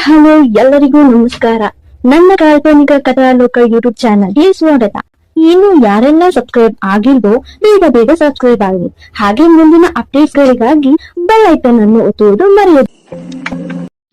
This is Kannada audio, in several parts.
ಹಲೋ, ಎಲ್ಲರಿಗೂ ನಮಸ್ಕಾರ. ನನ್ನ ಕಾಲ್ಪನಿಕ ಕಥಾಲೋಕ ಯೂಟ್ಯೂಬ್ ಚಾನಲ್ಗೆ ಸ್ವಾಗತ ಇನ್ನು ಯಾರೆಲ್ಲ ಸಬ್ಸ್ಕ್ರೈಬ್ ಆಗಿಲ್ವೋ, ಬೇಗ ಬೇಗ ಸಬ್ಸ್ಕ್ರೈಬ್ ಆಗಿ ಹಾಗೆ ಮುಂದಿನ ಅಪ್ಡೇಟ್ಗಳಿಗಾಗಿ ಬೆಲ್ ಐಕನ್ ಅನ್ನು ಒತ್ತುವುದು ಮರೆಯದು.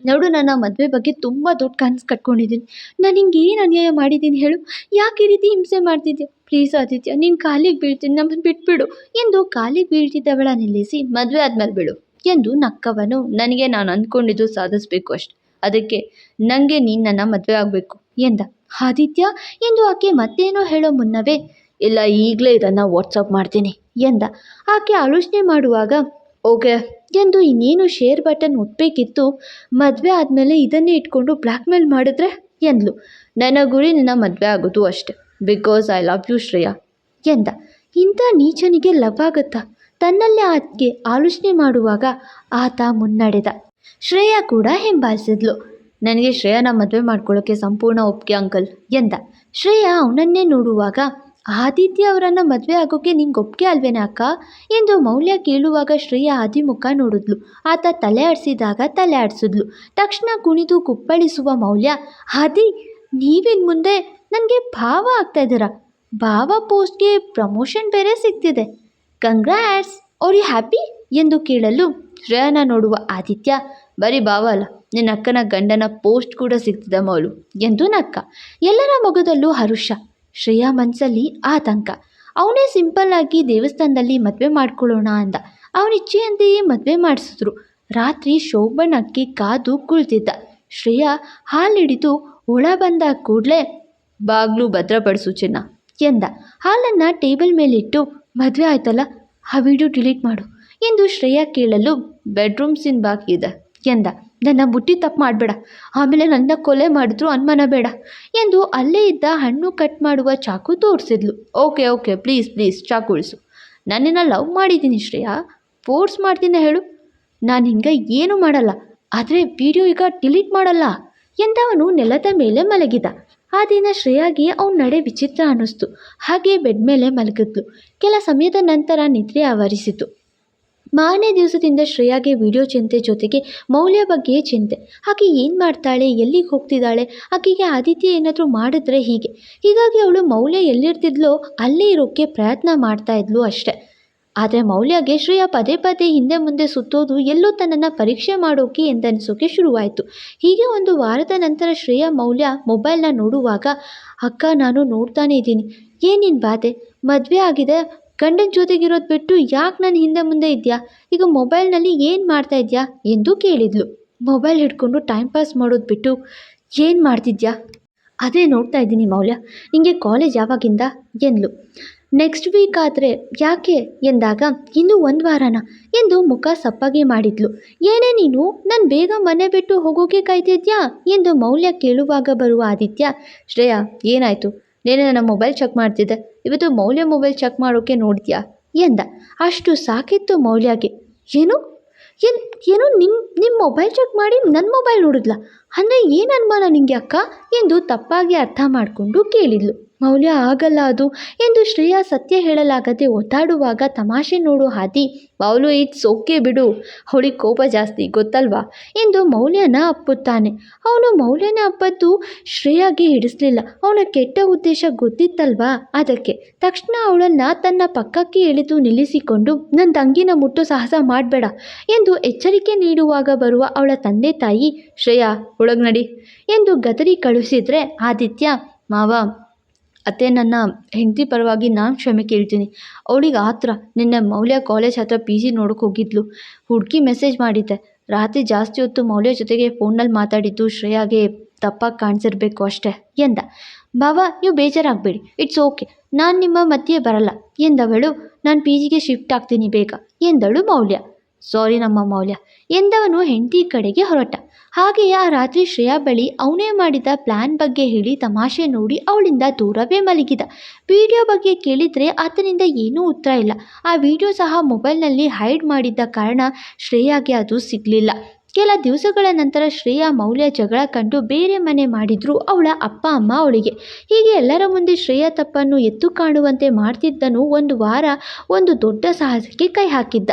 ನೋಡು ನನ್ನ ಮದ್ವೆ ಬಗ್ಗೆ ತುಂಬಾ ದೊಡ್ಡ ಕನ್ಸ್ ಕಟ್ಕೊಂಡಿದ್ದೀನಿ. ನಾನು ಹಿಂಗೆ ಏನು ಅನ್ಯಾಯ ಮಾಡಿದ್ದೀನಿ ಹೇಳು? ಯಾಕೆ ರೀತಿ ಹಿಂಸೆ ಮಾಡ್ತಿದ್ಯಾ? ಪ್ಲೀಸ್ ಆದಿತ್ಯ, ನೀನು ಕಾಲಿಗೆ ಬೀಳ್ತೀನಿ ನಮ್ಮನ್ನು ಬಿಟ್ಬಿಡು. ಎಂದು ಕಾಲಿಗೆ ಬೀಳ್ತಿದ್ದವಳ ನಿಲ್ಲಿಸಿ ಮದುವೆ ಆದ್ಮೇಲೆ ಬಿಡು. ಎಂದು ನಕ್ಕವನು, ನನಗೆ ನಾನು ಅಂದ್ಕೊಂಡಿದ್ದು ಸಾಧಿಸ್ಬೇಕು ಅಷ್ಟೆ. ಅದಕ್ಕೆ ನನಗೆ ನೀನು ನನ್ನ ಮದುವೆ ಆಗಬೇಕು ಎಂದ. ಆದಿತ್ಯ ಎಂದು ಆಕೆ ಮತ್ತೇನೋ ಹೇಳೋ ಮುನ್ನವೇ, ಇಲ್ಲ, ಈಗಲೇ ಇದನ್ನು ವಾಟ್ಸಪ್ ಮಾಡ್ತೀನಿ ಎಂದ. ಆಕೆ ಆಲೋಚನೆ ಮಾಡುವಾಗ, ಓಕೆ, ಎಂದು ಇನ್ನೇನು ಶೇರ್ ಬಟನ್ ಒತ್ತಬೇಕಿತ್ತು ಮದುವೆ ಆದಮೇಲೆ ಇದನ್ನೇ ಇಟ್ಕೊಂಡು ಬ್ಲ್ಯಾಕ್ ಮೇಲ್ ಮಾಡಿದ್ರೆ? ಎಂದ್ಲು. ನನ್ನ ಗುರಿ ನನ್ನ ಮದುವೆ ಆಗೋದು ಅಷ್ಟೆ because I love you Shreya ಎಂದ. ಇಂಥ ನೀಚನಿಗೆ ಲವ್ ಆಗುತ್ತಾ? ತನ್ನಲ್ಲೇ ಆಕೆ ಆಲೋಚನೆ ಮಾಡುವಾಗ ಆತ ಮುನ್ನಡೆದ. ಶ್ರೇಯಾ ಕೂಡ ಹಿಂಬಾಲಿಸಿದ್ಲು. ನನಗೆ ಶ್ರೇಯಾನ ಮದುವೆ ಮಾಡ್ಕೊಳ್ಳೋಕೆ ಸಂಪೂರ್ಣ ಒಪ್ಪಿಗೆ ಅಂಕಲ್, ಎಂದ. ಶ್ರೇಯಾ ಅವನನ್ನೇ ನೋಡುವಾಗ, ಆದಿತ್ಯ ಅವರನ್ನು ಮದುವೆ ಆಗೋಕ್ಕೆ ನಿಂಗೆ ಒಪ್ಪಿಗೆ ಅಲ್ವೇನಾ ಅಕ್ಕ? ಎಂದು ಮೌಲ್ಯ ಕೇಳುವಾಗ ಶ್ರೇಯಾ ಆದಿ ಮುಖ ನೋಡಿದ್ಲು. ಆತ ತಲೆ ಆಡಿಸಿದಾಗ ತಲೆ ಆಡಿಸಿದ್ಲು. ತಕ್ಷಣ ಕುಣಿದು ಕುಪ್ಪಳಿಸುವ ಮೌಲ್ಯ, ಆದಿ, ನೀವಿನ್ ಮುಂದೆ ನನಗೆ ಭಾವ ಆಗ್ತಾ ಇದ್ದೀರಾ? ಭಾವ ಪೋಸ್ಟ್ಗೆ ಪ್ರಮೋಷನ್ ಬೇರೆ ಸಿಗ್ತಿದೆ. Congrats are you happy? ಎಂದು ಕೇಳಲು ಶ್ರೇಯನ ನೋಡುವ ಆದಿತ್ಯ ಬರೀ ಭಾವ ಅಲ್ಲ ನಿನ್ನ ಅಕ್ಕನ ಗಂಡನ ಪೋಸ್ಟ್ ಕೂಡ ಸಿಗ್ತದ ಮೌಲು ಎಂದು ನಕ್ಕ. ಎಲ್ಲರ ಮಗದಲ್ಲೂ ಹರುಷ, ಶ್ರೇಯಾ ಮನಸ್ಸಲ್ಲಿ ಆತಂಕ. ಅವನೇ ಸಿಂಪಲ್ ಆಗಿ ದೇವಸ್ಥಾನದಲ್ಲಿ ಮದುವೆ ಮಾಡ್ಕೊಳ್ಳೋಣ ಅಂದ. ಅವನ ಇಚ್ಛೆಯಂತೆಯೇ ಮದುವೆ ಮಾಡಿಸಿದ್ರು. ರಾತ್ರಿ ಶೋಭನಕ್ಕೆ ಕಾದು ಕುಳಿತಿದ್ದ. ಶ್ರೇಯಾ ಹಾಲಿಡಿದು ಒಳ ಬಂದ ಕೂಡಲೇ, ಬಾಗ್ಲು ಭದ್ರಪಡಿಸು ಚಿನ್ನ ಎಂದ. ಹಾಲನ್ನು ಟೇಬಲ್ ಮೇಲಿಟ್ಟು, ಮದುವೆ ಆಯ್ತಲ್ಲ, ಆ ವಿಡಿಯೋ ಡಿಲೀಟ್ ಮಾಡು. ಎಂದು ಶ್ರೇಯಾ ಕೇಳಲು ಬೆಡ್ರೂಮ್ ಸೀನ್ ಬಾಕಿ ಇದೆ. ಎಂದ, ನನ್ನ ಬುಟ್ಟಿ ತಪ್ಪು ಮಾಡಬೇಡ. ಆಮೇಲೆ ನನ್ನ ಕೊಲೆ ಮಾಡಿದ್ರು ಅನುಮಾನ ಬೇಡ ಎಂದು ಅಲ್ಲೇ ಇದ್ದ ಹಣ್ಣು ಕಟ್ ಮಾಡುವ ಚಾಕು ತೋರಿಸಿದ್ಲು. ಓಕೆ ಓಕೆ ಪ್ಲೀಸ್ ಪ್ಲೀಸ್ ಚಾಕು ಉಳಿಸು. ನನ್ನನ್ನು ಲವ್ ಮಾಡಿದ್ದೀನಿ ಶ್ರೇಯಾ. ಫೋರ್ಸ್ ಮಾಡ್ತೀನಿ ಹೇಳು. ನಾನು ಹಿಂಗೆ ಏನೂ ಮಾಡಲ್ಲ. ಆದರೆ ವಿಡಿಯೋ ಈಗ ಡಿಲೀಟ್ ಮಾಡಲ್ಲ ಎಂದವನು ನೆಲದ ಮೇಲೆ ಮಲಗಿದ. ಆ ದಿನ ಶ್ರೇಯಾಗೆ ಅವನ ನಡೆ ವಿಚಿತ್ರ ಅನ್ನಿಸ್ತು. ಹಾಗೆ ಬೆಡ್ ಮೇಲೆ ಮಲಗಿದ್ಲು. ಕೆಲ ಸಮಯದ ನಂತರ ನಿದ್ರೆ ಆವರಿಸಿತು. ಮಾರನೇ ದಿವಸದಿಂದ ಶ್ರೇಯಾಗೆ ವಿಡಿಯೋ ಚಿಂತೆ ಜೊತೆಗೆ ಮೌಲ್ಯ ಬಗ್ಗೆ ಚಿಂತೆ. ಆಕೆ ಏನು ಮಾಡ್ತಾಳೆ, ಎಲ್ಲಿಗೆ ಹೋಗ್ತಿದ್ದಾಳೆ, ಆಕೆಗೆ ಆದಿತ್ಯ ಏನಾದರೂ ಮಾಡಿದ್ರೆ ಹೀಗೆ. ಹೀಗಾಗಿ ಅವಳು ಮೌಲ್ಯ ಎಲ್ಲಿರ್ತಿದ್ಲೋ ಅಲ್ಲೇ ಇರೋಕ್ಕೆ ಪ್ರಯತ್ನ ಮಾಡ್ತಾ ಇದ್ಲು ಅಷ್ಟೆ. ಆದರೆ ಮೌಲ್ಯಗೆ ಶ್ರೇಯಾ ಪದೇ ಪದೇ ಹಿಂದೆ ಮುಂದೆ ಸುತ್ತೋದು, ಎಲ್ಲೋ ತನ್ನನ್ನು ಪರೀಕ್ಷೆ ಮಾಡೋಕೆ ಎಂದನಿಸೋಕೆ ಶುರುವಾಯಿತು. ಹೀಗೆ ಒಂದು ವಾರದ ನಂತರ ಶ್ರೇಯಾ ಮೌಲ್ಯ ಮೊಬೈಲ್ನ ನೋಡುವಾಗ, ಅಕ್ಕ, ನಾನು ನೋಡ್ತಾನೆ ಇದ್ದೀನಿ. ಏನಿನ್ ಬಾಧೆ? ಮದುವೆ ಆಗಿದೆ ಗಂಡನ ಜೊತೆಗಿರೋದು ಬಿಟ್ಟು ಯಾಕೆ ನಾನು ಹಿಂದೆ ಮುಂದೆ ಇದೆಯಾ? ಈಗ ಮೊಬೈಲ್ನಲ್ಲಿ ಏನು ಮಾಡ್ತಾ ಇದೆಯಾ? ಎಂದು ಕೇಳಿದ್ಲು. ಮೊಬೈಲ್ ಹಿಡ್ಕೊಂಡು ಟೈಮ್ ಪಾಸ್ ಮಾಡೋದು ಬಿಟ್ಟು ಏನು ಮಾಡ್ತಿದ್ಯಾ? ಅದೇ ನೋಡ್ತಾ ಇದ್ದೀನಿ ಮೌಲ್ಯ. ನಿಮಗೆ ಕಾಲೇಜ್ ಯಾವಾಗಿಂದ? ಎಂದ್ಲು. ನೆಕ್ಸ್ಟ್ ವೀಕ್ ಆದರೆ ಯಾಕೆ? ಎಂದಾಗ, ಇನ್ನೂ ಒಂದು ವಾರನ? ಎಂದು ಮುಖ ಸಪ್ಪಗೆ ಮಾಡಿದ್ಲು. ಏನೇ ನೀನು, ನಾನು ಬೇಗ ಮನೆ ಬಿಟ್ಟು ಹೋಗೋಕೆ ಕಾಯ್ತಿದ್ಯಾ? ಎಂದು ಮೌಲ್ಯ ಕೇಳುವಾಗ ಬರುವ ಆದಿತ್ಯ, ಶ್ರೇಯಾ, ಏನಾಯಿತು? ನೀನೇ ನನ್ನ ಮೊಬೈಲ್ ಚೆಕ್ ಮಾಡ್ತಿದ್ದೆ. ಇವತ್ತು ಮೌಲ್ಯ ಮೊಬೈಲ್ ಚೆಕ್ ಮಾಡೋಕ್ಕೆ ನೋಡ್ತೀಯಾ? ಎಂದ. ಅಷ್ಟು ಸಾಕಿತ್ತು ಮೌಲ್ಯಕ್ಕೆ. ಏನು? ಏನು ಏನು ನಿಮ್ಮ ನಿಮ್ಮ ಮೊಬೈಲ್ ಚೆಕ್ ಮಾಡಿ ನನ್ನ ಮೊಬೈಲ್ ನೋಡಿದ್ಲ? ಅಂದರೆ ಏನು ಅನುಮಾನ ನಿಂಗೆ ಅಕ್ಕ? ಎಂದು ತಪ್ಪಾಗಿ ಅರ್ಥ ಮಾಡಿಕೊಂಡು ಕೇಳಿದ್ಲು. ಮೌಲ್ಯ ಆಗಲ್ಲ ಅದು ಎಂದು ಶ್ರೇಯಾ ಸತ್ಯ ಹೇಳಲಾಗದೆ ಒತ್ತಾಡುವಾಗ ತಮಾಷೆ ನೋಡು ಹಾದಿ ಮೌಲು ಇಟ್ಸ್ ಓಕೆ ಬಿಡು. ಅವಳಿಗೆ ಕೋಪ ಜಾಸ್ತಿ, ಗೊತ್ತಲ್ವಾ? ಎಂದು ಮೌಲ್ಯನ ಅಪ್ಪುತ್ತಾನೆ. ಅವನು ಮೌಲ್ಯನ ಅಪ್ಪದ್ದು ಶ್ರೇಯಾಗೆ ಹಿಡಿಸ್ಲಿಲ್ಲ. ಅವನ ಕೆಟ್ಟ ಉದ್ದೇಶ ಗೊತ್ತಿತ್ತಲ್ವಾ? ಅದಕ್ಕೆ ತಕ್ಷಣ ಅವಳನ್ನು ತನ್ನ ಪಕ್ಕಕ್ಕೆ ಎಳೆದು ನಿಲ್ಲಿಸಿಕೊಂಡು ನನ್ನ ತಂಗಿನ ಮುಟ್ಟು ಸಾಹಸ ಮಾಡಬೇಡ ಎಂದು ಎಚ್ಚರಿಕೆ ನೀಡುವಾಗ ಬರುವ ಅವಳ ತಂದೆ ತಾಯಿ, ಶ್ರೇಯಾ ಒಳಗ್ ನಡಿ ಎಂದು ಗದರಿ ಕಳುಹಿಸಿದ್ರೆ, ಆದಿತ್ಯ, ಮಾವ, ಅತ್ತೆ ನನ್ನ ಹೆಂಡತಿ ಪರವಾಗಿ ನಾನು ಕ್ಷಮೆ ಕೇಳ್ತೀನಿ. ಅವಳಿಗೆ ಆತ್ರ ನಿನ್ನೆ ಮೌಲ್ಯ ಕಾಲೇಜ್ ಹತ್ರ ಪಿ ಜಿ ನೋಡೋಕೆ ಹೋಗಿದ್ಲು. ಹುಡುಗಿ ಮೆಸೇಜ್ ಮಾಡಿದ್ದೆ. ರಾತ್ರಿ ಜಾಸ್ತಿ ಹೊತ್ತು ಮೌಲ್ಯ ಜೊತೆಗೆ ಫೋನಲ್ಲಿ ಮಾತಾಡಿದ್ದು ಶ್ರೇಯಾಗೆ ತಪ್ಪಾಗಿ ಕಾಣಿಸಿರ್ಬೇಕು ಅಷ್ಟೆ ಎಂದ. ಬಾವ ನೀವು ಬೇಜಾರಾಗಬೇಡಿ. ಇಟ್ಸ್ ಓಕೆ ನಾನು ನಿಮ್ಮ ಮಧ್ಯೆ ಬರಲ್ಲ ಎಂದವಳು. ನಾನು ಪಿ ಜಿಗೆ ಶಿಫ್ಟ್ ಆಗ್ತೀನಿ ಬೇಗ ಎಂದಳು ಮೌಲ್ಯ. ಸಾರಿ ನಮ್ಮ ಮೌಲ್ಯ ಎಂದವನು ಹೆಂಡತಿ ಕಡೆಗೆ ಹೊರಟ. ಹಾಗೆಯೇ ಆ ರಾತ್ರಿ ಶ್ರೇಯಾ ಬಳಿ ಅವನೇ ಮಾಡಿದ ಪ್ಲ್ಯಾನ್ ಬಗ್ಗೆ ಹೇಳಿ ತಮಾಷೆ ನೋಡಿ ಅವಳಿಂದ ದೂರವೇ ಮಲಗಿದ. ವಿಡಿಯೋ ಬಗ್ಗೆ ಕೇಳಿದರೆ ಆತನಿಂದ ಏನೂ ಉತ್ತರ ಇಲ್ಲ. ಆ ವಿಡಿಯೋ ಸಹ ಮೊಬೈಲ್ನಲ್ಲಿ ಹೈಡ್ ಮಾಡಿದ್ದ ಕಾರಣ ಶ್ರೇಯಾಗೆ ಅದು ಸಿಗಲಿಲ್ಲ. ಕೆಲ ದಿವಸಗಳ ನಂತರ ಶ್ರೇಯಾ ಮೌಲ್ಯ ಜಗಳ ಕಂಡು ಬೇರೆ ಮನೆ ಮಾಡಿದ್ರು ಅವಳ ಅಪ್ಪ ಅಮ್ಮ ಅವಳಿಗೆ. ಹೀಗೆ ಎಲ್ಲರ ಮುಂದೆ ಶ್ರೇಯಾ ತಪ್ಪನ್ನು ಎತ್ತು ಕಾಣುವಂತೆ ಮಾಡ್ತಿದ್ದನು ಒಂದು ವಾರ ಒಂದು ದೊಡ್ಡ ಸಾಹಸಕ್ಕೆ ಕೈ ಹಾಕಿದ್ದ.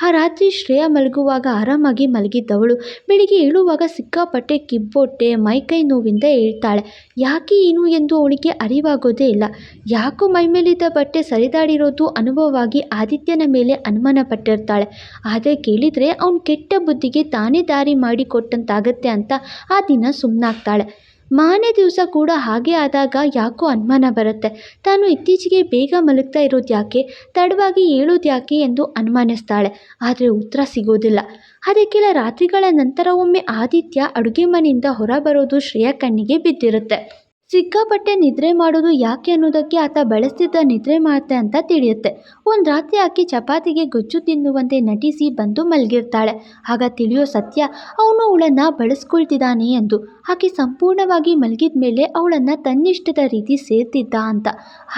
ಆ ರಾತ್ರಿ ಶ್ರೇಯಾ ಮಲಗುವಾಗ ಆರಾಮಾಗಿ ಮಲಗಿದ್ದವಳು. ಬೆಳಿಗ್ಗೆ ಏಳುವಾಗ ಸಿಕ್ಕಾಪಟ್ಟೆ ಕಿಬ್ಬೊಟ್ಟೆ ಮೈಕೈ ನೋವಿಂದ ಹೇಳ್ತಾಳೆ ಯಾಕೆ ಏನು ಎಂದು ಅವಳಿಗೆ ಅರಿವಾಗೋದೇ ಇಲ್ಲ. ಯಾಕೋ ಮೈಮೇಲಿದ್ದ ಬಟ್ಟೆ ಸರಿದಾಡಿರೋದು ಅನುಭವವಾಗಿ ಆದಿತ್ಯನ ಮೇಲೆ ಅನುಮಾನ ಪಟ್ಟಿರ್ತಾಳೆ ಆದರೆ ಕೇಳಿದರೆ ಅವನು ಕೆಟ್ಟ ಬುದ್ಧಿಗೆ ತಾನೇ ದಾರಿ ಮಾಡಿ ಕೊಟ್ಟಂತಾಗತ್ತೆ ಅಂತ ಆ ದಿನ ಸುಮ್ಮನಾಗ್ತಾಳೆ ಮಾರನೇ ದಿವಸ ಕೂಡ ಹಾಗೆ ಆದಾಗ ಯಾಕೋ ಅನುಮಾನ ಬರುತ್ತೆ. ತಾನು ಇತ್ತೀಚೆಗೆ ಬೇಗ ಮಲಗ್ತಾ ಇರೋದು ಯಾಕೆ? ತಡವಾಗಿ ಏಳೋದು ಯಾಕೆ ಎಂದು ಅನುಮಾನಿಸ್ತಾಳೆ. ಆದರೆ ಉತ್ತರ ಸಿಗೋದಿಲ್ಲ. ಅದಕ್ಕೆಲ್ಲ ರಾತ್ರಿಗಳ ನಂತರ ಒಮ್ಮೆ ಆದಿತ್ಯ ಅಡುಗೆ ಮನೆಯಿಂದ ಹೊರಬರೋದು ಶ್ರೇಯಾ ಕಣ್ಣಿಗೆ ಬಿದ್ದಿರುತ್ತೆ. ಸಿಕ್ಕಾಪಟ್ಟೆ ನಿದ್ರೆ ಮಾಡೋದು ಯಾಕೆ ಅನ್ನೋದಕ್ಕೆ ಆತ ಬಳಸ್ತಿದ್ದ ನಿದ್ರೆ ಮಾಡುತ್ತೆ ಅಂತ ತಿಳಿಯುತ್ತೆ. ಒಂದು ರಾತ್ರಿ ಆಕೆ ಚಪಾತಿಗೆ ಗೊಜ್ಜು ತಿನ್ನುವಂತೆ ನಟಿಸಿ ಬಂದು ಮಲಗಿರ್ತಾಳೆ. ಆಗ ತಿಳಿಯೋ ಸತ್ಯ ಅವನು ಅವಳನ್ನು ಬಳಸ್ಕೊಳ್ತಿದ್ದಾನೆ ಎಂದು. ಆಕೆ ಸಂಪೂರ್ಣವಾಗಿ ಮಲಗಿದ ಮೇಲೆ ಅವಳನ್ನು ತನ್ನಿಷ್ಟದ ರೀತಿ ಸೇರ್ತಿದ್ದ ಅಂತ.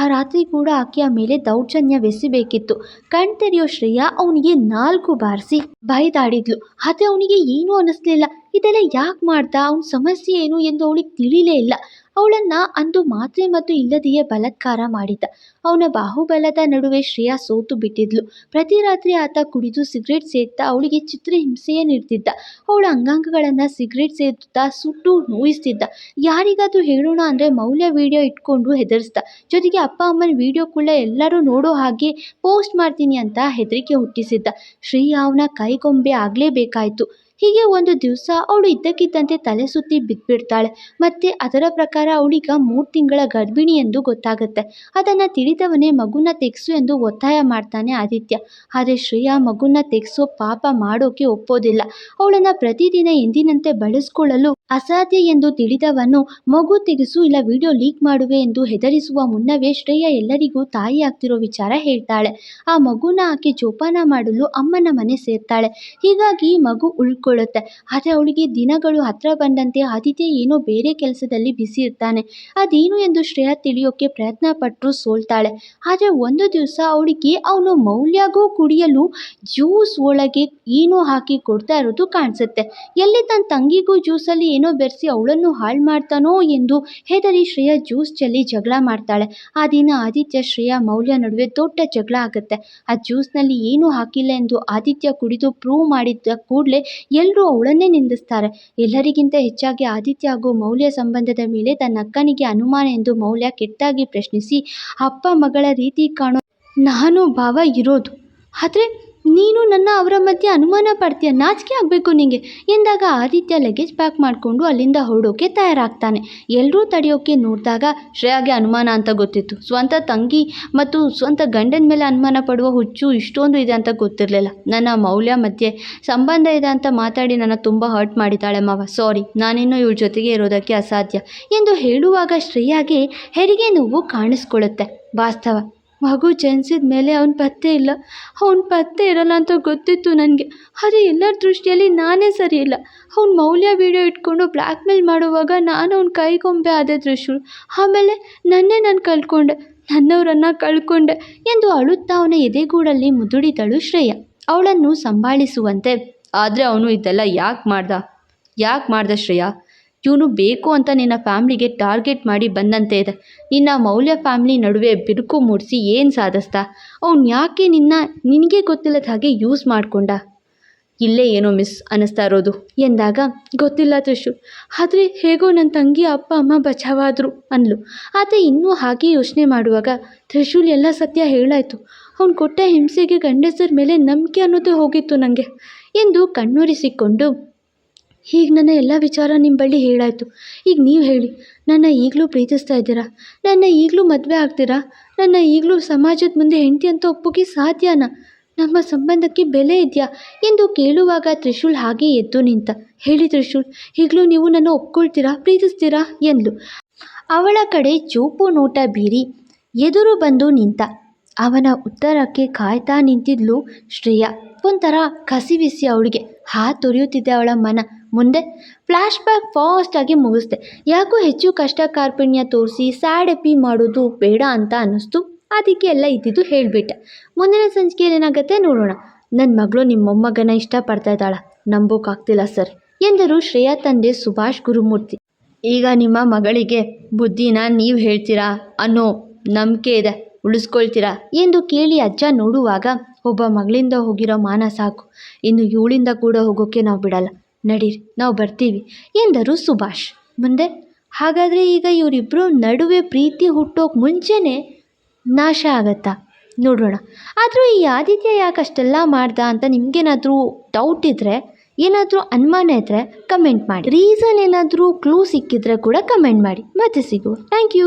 ಆ ರಾತ್ರಿ ಕೂಡ ಆಕೆಯ ಮೇಲೆ ದೌರ್ಜನ್ಯವೆಸಬೇಕಿತ್ತು ಕಣ್ ತೆರೆಯೋ ಶ್ರೇಯಾ ಅವನಿಗೆ ನಾಲ್ಕು ಬಾರಿಸಿ ಬೈದಾಡಿದ್ಲು. ಆದರೆ ಅವನಿಗೆ ಏನೂ ಅನ್ನಿಸ್ಲಿಲ್ಲ ಇದೆಲ್ಲ ಯಾಕೆ ಮಾಡ್ದ? ಅವನ ಸಮಸ್ಯೆ ಏನು ಎಂದು ಅವಳಿಗೆ ತಿಳಿಲೇ ಇಲ್ಲ. ಅವಳನ್ನು ಅಂದು ಮಾತ್ರೆ ಮತ್ತು ಇಲ್ಲದೆಯೇ ಬಲತ್ಕಾರ ಮಾಡಿದ್ದ. ಅವನ ಬಾಹುಬಲದ ನಡುವೆ ಶ್ರೇಯಾ ಸೋತು ಬಿಟ್ಟಿದ್ಲು. ಪ್ರತಿ ರಾತ್ರಿ ಆತ ಕುಡಿದು ಸಿಗರೇಟ್ ಸೇದ್ತಾ ಅವಳಿಗೆ ಚಿತ್ರಹಿಂಸೆಯೇ ನೀಡ್ತಿದ್ದ. ಅವಳ ಅಂಗಾಂಗಗಳನ್ನು ಸಿಗರೇಟ್ ಸೇದುತ್ತಾ ಸುಟ್ಟು ನೋಯಿಸ್ತಿದ್ದ. ಯಾರಿಗಾದ್ರೂ ಹೇಳೋಣ ಅಂದರೆ ಮೌಲ್ಯ ವಿಡಿಯೋ ಇಟ್ಕೊಂಡು ಹೆದರಿಸ್ದ. ಜೊತೆಗೆ ಅಪ್ಪ ಅಮ್ಮನ ವಿಡಿಯೋ ಕೂಡ ಎಲ್ಲರೂ ನೋಡೋ ಹಾಗೆ ಪೋಸ್ಟ್ ಮಾಡ್ತೀನಿ ಅಂತ ಹೆದರಿಕೆ ಹುಟ್ಟಿಸಿದ್ದ. ಶ್ರೇಯಾ ಅವನ ಕೈಗೊಂಬೆ ಆಗಲೇಬೇಕಾಯಿತು. ಹೀಗೆ ಒಂದು ದಿವಸ ಅವಳು ಇದ್ದಕ್ಕಿದ್ದಂತೆ ತಲೆ ಸುತ್ತಿ ಬಿದ್ದುಬಿಡ್ತಾಳೆ ಮತ್ತು ಅದರ ಪ್ರಕಾರ ಅವಳೀಗ ಮೂರು ತಿಂಗಳ ಗರ್ಭಿಣಿ ಎಂದು ಗೊತ್ತಾಗುತ್ತೆ. ಅದನ್ನು ತಿಳಿದವನೇ ಮಗುನ ತೆಗೆಸು ಎಂದು ಒತ್ತಾಯ ಮಾಡ್ತಾನೆ ಆದಿತ್ಯ. ಆದರೆ ಶ್ರೇಯಾ ಮಗುನ ತೆಗೆಸೋ ಪಾಪ ಮಾಡೋಕೆ ಒಪ್ಪೋದಿಲ್ಲ. ಅವಳನ್ನು ಪ್ರತಿದಿನ ಎಂದಿನಂತೆ ಬಳಸ್ಕೊಳ್ಳಲು ಅಸಾಧ್ಯ ಎಂದು ತಿಳಿದವನು ಮಗು ತೆಗೆಸು ಇಲ್ಲ ವಿಡಿಯೋ ಲೀಕ್ ಮಾಡುವೆ ಎಂದು ಹೆದರಿಸುವ ಮುನ್ನವೇ ಶ್ರೇಯಾ ಎಲ್ಲರಿಗೂ ತಾಯಿ ಆಗ್ತಿರೋ ವಿಚಾರ ಹೇಳ್ತಾಳೆ. ಆ ಮಗುನ ಆಕೆ ಜೋಪಾನ ಮಾಡಲು ಅಮ್ಮನ ಮನೆ ಸೇರ್ತಾಳೆ. ಹೀಗಾಗಿ ಮಗು ಉಳ್ಕೊಳ್ಳುತ್ತೆ. ಆದರೆ ಅವಳಿಗೆ ದಿನಗಳು ಹತ್ರ ಬಂದಂತೆ ಆದಿತ್ಯ ಏನೋ ಬೇರೆ ಕೆಲಸದಲ್ಲಿ ಬಿಸಿ ಇರ್ತಾನೆ. ಅದೇನು ಎಂದು ಶ್ರೇಯಾ ತಿಳಿಯೋಕೆ ಪ್ರಯತ್ನ ಪಟ್ಟರು ಸೋಲ್ತಾಳೆ. ಆದರೆ ಒಂದು ದಿವಸ ಅವಳಿಗೆ ಅವನು ಮೌಲ್ಯಗೂ ಕುಡಿಯಲು ಜ್ಯೂಸ್ ಒಳಗೆ ಏನೋ ಹಾಕಿ ಕೊಡ್ತಾ ಇರೋದು ಕಾಣಿಸುತ್ತೆ. ಎಲ್ಲಿ ತನ್ನ ತಂಗಿಗೂ ಜ್ಯೂಸಲ್ಲಿ ಏನೋ ಬೆರೆಸಿ ಅವಳನ್ನು ಹಾಳು ಮಾಡ್ತಾನೋ ಎಂದು ಹೆದರಿ ಶ್ರೇಯಾ ಜ್ಯೂಸ್ ಚೆಲ್ಲಿ ಜಗಳ ಮಾಡ್ತಾಳೆ. ಆ ದಿನ ಆದಿತ್ಯ ಶ್ರೇಯಾ ಮೌಲ್ಯ ನಡುವೆ ದೊಡ್ಡ ಜಗಳ ಆಗುತ್ತೆ. ಆ ಜ್ಯೂಸ್ನಲ್ಲಿ ಏನೂ ಹಾಕಿಲ್ಲ ಎಂದು ಆದಿತ್ಯ ಕುಡಿದು ಪ್ರೂವ್ ಮಾಡಿದ್ದ ಕೂಡಲೇ ಎಲ್ಲರೂ ಅವಳನ್ನೇ ನಿಂದಿಸ್ತಾರೆ. ಎಲ್ಲರಿಗಿಂತ ಹೆಚ್ಚಾಗಿ ಆದಿತ್ಯ ಹಾಗೂ ಮೌಲ್ಯ ಸಂಬಂಧದ ಮೇಲೆ ತನ್ನ ಅಕ್ಕನಿಗೆ ಅನುಮಾನ ಎಂದು ಮೌಲ್ಯ ಕೆಟ್ಟಾಗಿ ಪ್ರಶ್ನಿಸಿ, ಅಪ್ಪ ಮಗಳ ರೀತಿ ಕಾಣೋ, ನಾನು ಭಾವ ಇರೋದು. ಆದರೆ ನೀನು ನನ್ನ ಅವರ ಮಧ್ಯೆ ಅನುಮಾನ ಪಡ್ತೀಯ, ನಾಚಿಕೆ ಆಗಬೇಕು ನಿನಗೆ ಎಂದಾಗ ಆದಿತ್ಯ ಲಗೇಜ್ ಪ್ಯಾಕ್ ಮಾಡಿಕೊಂಡು ಅಲ್ಲಿಂದ ಹೊರಡೋಕೆ ತಯಾರಾಗ್ತಾನೆ. ಎಲ್ಲರೂ ತಡೆಯೋಕೆ ನೋಡಿದಾಗ ಶ್ರೇಯಾಗೆ ಅನುಮಾನ ಅಂತ ಗೊತ್ತಿತ್ತು. ಸ್ವಂತ ತಂಗಿ ಮತ್ತು ಸ್ವಂತ ಗಂಡನ ಮೇಲೆ ಅನುಮಾನ ಪಡುವ ಹುಚ್ಚು ಇಷ್ಟೊಂದು ಇದೆ ಅಂತ ಗೊತ್ತಿರಲಿಲ್ಲ. ನನ್ನ ಮೌಲ್ಯ ಮಧ್ಯೆ ಸಂಬಂಧ ಇದೆ ಅಂತ ಮಾತಾಡಿ ನನ್ನ ತುಂಬ ಹರ್ಟ್ ಮಾಡಿದ್ದಾಳೆ ಮಾವ. ಸಾರಿ ನಾನಿನ್ನೂ ಇವ್ರ ಜೊತೆಗೆ ಇರೋದಕ್ಕೆ ಅಸಾಧ್ಯ ಎಂದು ಹೇಳುವಾಗ ಶ್ರೇಯಾಗೆ ಹೆರಿಗೆ ನೋವು ಕಾಣಿಸ್ಕೊಳ್ಳುತ್ತೆ. ವಾಸ್ತವ ಮಗು ಜನಿಸಿದ ಮೇಲೆ ಅವನ ಪತ್ತೆ ಇಲ್ಲ. ಅವನ ಪತ್ತೆ ಇರಲ್ಲ ಅಂತ ಗೊತ್ತಿತ್ತು ನನಗೆ. ಆದರೆ ಎಲ್ಲರ ದೃಷ್ಟಿಯಲ್ಲಿ ನಾನೇ ಸರಿ ಇಲ್ಲ. ಅವ್ನ ಮೌಲ್ಯ ವೀಡಿಯೋ ಇಟ್ಕೊಂಡು ಬ್ಲ್ಯಾಕ್ ಮೇಲ್ ಮಾಡುವಾಗ ನಾನು ಅವ್ನ ಕೈಗೊಂಬೆ ಆದ ದೃಶ್ಯ ಆಮೇಲೆ ನನ್ನೇ ನಾನು ಕಳ್ಕೊಂಡೆ. ನನ್ನವರನ್ನು ಕಳ್ಕೊಂಡೆ ಎಂದು ಅಳುತ್ತಾ ಅವನ ಎದೆಗೂಡಲ್ಲಿ ಮುದುಡಿದಳು ಶ್ರೇಯ. ಅವಳನ್ನು ಸಂಭಾಳಿಸುವಂತೆ. ಆದರೆ ಅವನು ಇದೆಲ್ಲ ಯಾಕೆ ಮಾಡ್ದ? ಯಾಕೆ ಮಾಡ್ದ ಶ್ರೇಯಾ? ಇವನು ಬೇಕು ಅಂತ ನಿನ್ನ ಫ್ಯಾಮ್ಲಿಗೆ ಟಾರ್ಗೆಟ್ ಮಾಡಿ ಬಂದಂತೆ ಇದೆ. ನಿನ್ನ ಮೌಲ್ಯ ಫ್ಯಾಮ್ಲಿ ನಡುವೆ ಬಿರುಕು ಮೂಡಿಸಿ ಏನು ಸಾಧಿಸ್ದ ಅವ್ನು ಯಾಕೆ ನಿನ್ನ, ನಿನಗೆ ಗೊತ್ತಿಲ್ಲದ ಹಾಗೆ ಯೂಸ್ ಮಾಡಿಕೊಂಡ? ಇಲ್ಲೇ ಏನೋ ಮಿಸ್ ಅನ್ನಿಸ್ತಾ ಇರೋದು ಎಂದಾಗ, ಗೊತ್ತಿಲ್ಲ ತ್ರಿಶು. ಆದರೆ ಹೇಗೋ ನನ್ನ ತಂಗಿ, ಅಪ್ಪ, ಅಮ್ಮ ಬಚಾವಾದರು ಅನ್ಲು ಆತ ಇನ್ನೂ ಹಾಗೆ ಯೋಚನೆ ಮಾಡುವಾಗ ತ್ರಿಶೂಲ್ ಎಲ್ಲ ಸತ್ಯ ಹೇಳಾಯಿತು. ಅವ್ನು ಕೊಟ್ಟ ಹಿಂಸೆಗೆ ಗಂಡಸರ ಮೇಲೆ ನಂಬಿಕೆ ಅನ್ನೋದು ಹೋಗಿತ್ತು ನನಗೆ ಎಂದು ಕಣ್ಣೊರೆಸಿಕೊಂಡು ಈಗ ನನ್ನ ಎಲ್ಲ ವಿಚಾರ ನಿಮ್ಮ ಬಳಿ ಹೇಳಾಯಿತು. ಈಗ ನೀವು ಹೇಳಿ, ನನ್ನ ಈಗಲೂ ಪ್ರೀತಿಸ್ತಾ ಇದ್ದೀರಾ? ನನ್ನ ಈಗಲೂ ಮದುವೆ ಆಗ್ತೀರಾ? ನನ್ನ ಈಗಲೂ ಸಮಾಜದ ಮುಂದೆ ಹೆಂಡತಿ ಅಂತ ಒಪ್ಪೋಕೆ ಸಾಧ್ಯನಾ? ನಮ್ಮ ಸಂಬಂಧಕ್ಕೆ ಬೆಲೆ ಇದೆಯಾ? ಎಂದು ಕೇಳುವಾಗ ತ್ರಿಶೂಲ್ ಹಾಗೆ ಎದ್ದು ನಿಂತ, ಹೇಳಿ ತ್ರಿಶೂಲ್, ಈಗಲೂ ನೀವು ನನ್ನ ಒಪ್ಕೊಳ್ತೀರಾ, ಪ್ರೀತಿಸ್ತೀರಾ? ಎಂದ್ಲು. ಅವಳ ಕಡೆ ಚೂಪು ನೋಟ ಬೀರಿ ಎದುರು ಬಂದು ನಿಂತ ಅವನ ಉತ್ತರಕ್ಕೆ ಕಾಯ್ತಾ ನಿಂತಿದ್ಲು ಶ್ರೇಯ. ಒಂಥರ ಕಸಿವಿಸಿ ಅವಳಿಗೆ ಹಾ ತೊರೆಯುತ್ತಿದ್ದೆ ಅವಳ ಮನ. ಮುಂದೆ ಫ್ಲ್ಯಾಶ್ ಬ್ಯಾಕ್ ಫಾಸ್ಟಾಗಿ ಮುಗಿಸ್ದೆ. ಯಾಕೋ ಹೆಚ್ಚು ಕಷ್ಟ ಕಾರ್ಪಣ್ಯ ತೋರಿಸಿ ಸ್ಯಾಡ್ ಎಪಿ ಮಾಡೋದು ಬೇಡ ಅಂತ ಅನ್ನಿಸ್ತು. ಅದಕ್ಕೆ ಎಲ್ಲ ಇದ್ದಿದ್ದು ಹೇಳಿಬಿಟ್ಟೆ. ಮುಂದಿನ ಸಂಚಿಕೆ ಏನಾಗುತ್ತೆ ನೋಡೋಣ. ನನ್ನ ಮಗಳು ನಿಮ್ಮ ಮೊಮ್ಮಗನ ಇಷ್ಟಪಡ್ತಾ ಇದ್ದಾಳ. ನಂಬೋಕಾಗ್ತಿಲ್ಲ ಸರ್ ಎಂದರು ಶ್ರೇಯಾ ತಂದೆ ಸುಭಾಷ್ ಗುರುಮೂರ್ತಿ. ಈಗ ನಿಮ್ಮ ಮಗಳಿಗೆ ಬುದ್ಧಿನ ನೀವು ಹೇಳ್ತೀರಾ ಅನ್ನೋ ನಂಬಿಕೆ ಇದೆ. ಉಳಿಸ್ಕೊಳ್ತೀರಾ ಎಂದು ಕೇಳಿ ಅಜ್ಜ ನೋಡುವಾಗ ಒಬ್ಬ ಮಗಳಿಂದ ಹೋಗಿರೋ ಮಾನ ಸಾಕು. ಇನ್ನು ಇವಳಿಂದ ಕೂಡ ಹೋಗೋಕ್ಕೆ ನಾವು ಬಿಡಲ್ಲ. ನಡೀರಿ, ನಾವು ಬರ್ತೀವಿ ಎಂದರು ಸುಭಾಷ್. ಮುಂದೆ, ಹಾಗಾದರೆ ಈಗ ಇವರಿಬ್ಬರು ನಡುವೆ ಪ್ರೀತಿ ಹುಟ್ಟೋಕೆ ಮುಂಚೆನೇ ನಾಶ ಆಗತ್ತಾ? ನೋಡೋಣ ಆದರೂ ಈ ಆದಿತ್ಯ ಯಾಕೆ ಅಷ್ಟೆಲ್ಲ ಮಾಡ್ದ ಅಂತ ನಿಮಗೇನಾದರೂ ಡೌಟ್ ಇದ್ದರೆ ಏನಾದರೂ ಅನುಮಾನ ಇದ್ದರೆ ಕಮೆಂಟ್ ಮಾಡಿ. ರೀಸನ್ ಏನಾದರೂ ಕ್ಲೂ ಸಿಕ್ಕಿದ್ರೆ ಕೂಡ ಕಮೆಂಟ್ ಮಾಡಿ. ಮತ್ತೆ ಸಿಗುವ. Thank you